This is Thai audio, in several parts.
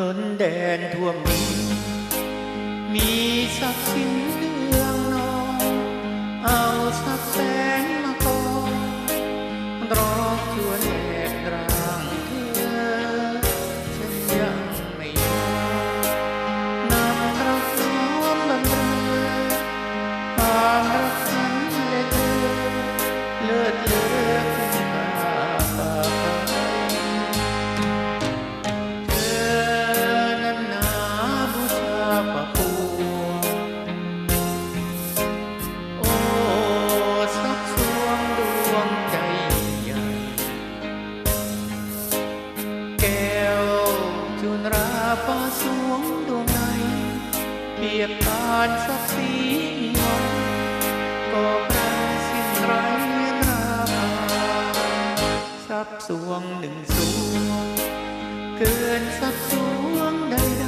ล้นแดนท่วมมีสักสิน นราฟ้าสวงดวงในเปียบปานสักสีวันก็ปรสิ้นไรราคาสับสวงหนึ่งสวง เกินสักสวงใด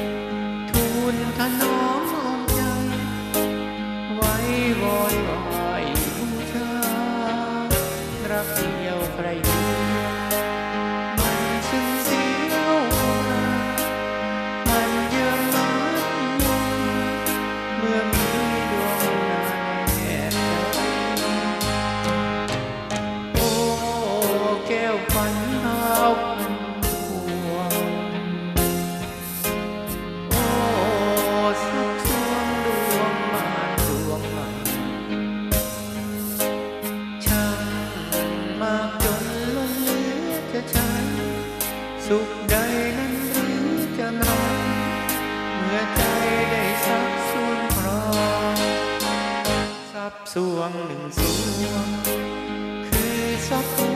ๆทูลถนอมอ้อมใจ ไว้วอนวายบูชารัก สุขใดนั้นหรือจะนอนเมื่อใจได้สับสวนครองสับสวงหนึ่งสวงคือสักสวง